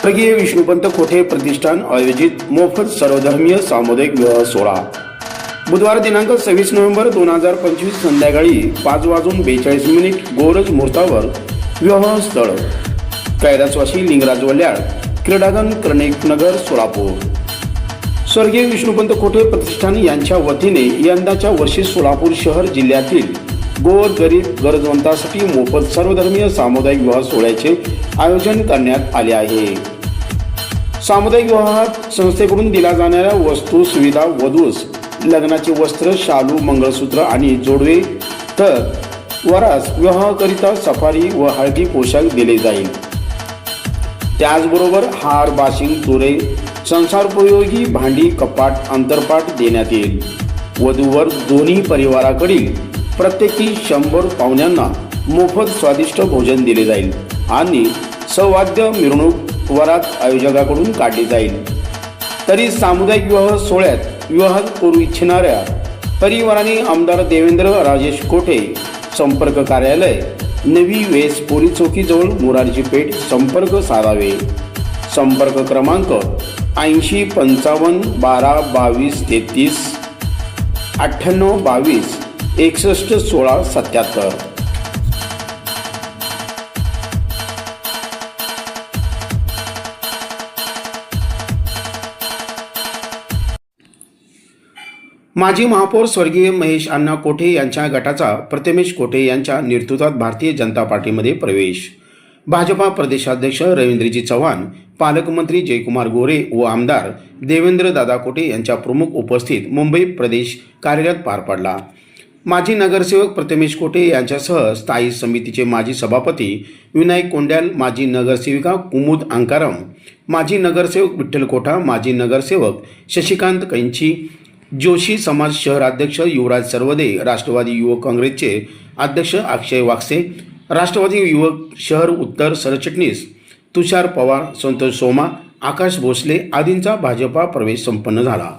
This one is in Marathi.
स्वर्गीय विष्णुपंत कोठे प्रतिष्ठान आयोजित? मोफत सर्वधर्मीय सामुदायिक विवाह सोहळा. बुधवार दिनांक सव्वीस नोव्हेंबर दोन हजार पंचवीस संध्याकाळी पाच वाजून बेचाळीस मिनिट गोरज मुहूर्तावर विवाह स्थळ कैलासवासी लिंगराज वल्याड क्रीडांगण कर्णिक नगर सोलापूर. स्वर्गीय विष्णुपंत कोठे प्रतिष्ठान यांच्या वतीने यंदाच्या वर्षी सोलापूर शहर जिल्ह्यातील गोर गरीब गरजवंतासाठी मोफत सर्वधर्मीय सामुदायिक विवाह सोहळ्याचे आयोजन करण्यात आले आहे. सामुदायिक विवाहात संस्थेकडून दिल्या जाणाऱ्या वस्तू सुविधा वधूस लग्नाचे वस्त्र शालू मंगळसूत्र आणि जोडवे तर वरास विवाहाकरिता सफारी व हळदी पोशाख दिले जाईल. त्याचबरोबर हार बाशिंग तुरे संसारोपयोगी भांडी कपाट अंतरपाट देण्यात येईल. वधूवर दोन्ही परिवाराकडील प्रत्येकी शंभर पाहुण्यांना मोफत स्वादिष्ट भोजन दिले जाईल आणि सवाद्य मिरवणूक वरात आयोजकाकडून काढली जाईल. तरी सामुदायिक विवाह सोहळ्यात विवाह करू इच्छिणाऱ्या परिवाराने आमदार देवेंद्र राजेश कोठे संपर्क कार्यालय नवी वेस पोलीस चौकीजवळ मुरारजी पेठ संपर्क साधावे संपर्क क्रमांक ऐंशी पंचावन्न बारा बावीस तेहतीस अठ्ठ्याण्णव बावीस एकसष्ट सोळा सत्याहत्तर. माजी महापौर स्वर्गीय महेश अण्णा कोठे यांच्या गटाचा प्रथमेश कोठे यांच्या नेतृत्वात भारतीय जनता पार्टीमध्ये प्रवेश. भाजपा प्रदेशाध्यक्ष रवींद्रजी चव्हाण पालकमंत्री जयकुमार गोरे व आमदार देवेंद्र दादा कोठे यांच्या प्रमुख उपस्थित मुंबई प्रदेश कार्यरत पार पडला. माजी नगरसेवक प्रथमेश कोटे यांच्यासह स्थायी समितीचे माजी सभापती विनायक कोंड्याल माजी नगरसेविका कुमुद अंकारम माजी नगरसेवक विठ्ठल कोठा माजी नगरसेवक शशिकांत कैंची जोशी समाज शहर अध्यक्ष युवराज सर्वदे राष्ट्रवादी युवक काँग्रेसचे अध्यक्ष अक्षय वागसे राष्ट्रवादी युवक शहर उत्तर सरचिटणीस तुषार पवार संतोष सोमा आकाश भोसले आदींचा भाजपा प्रवेश संपन्न झाला.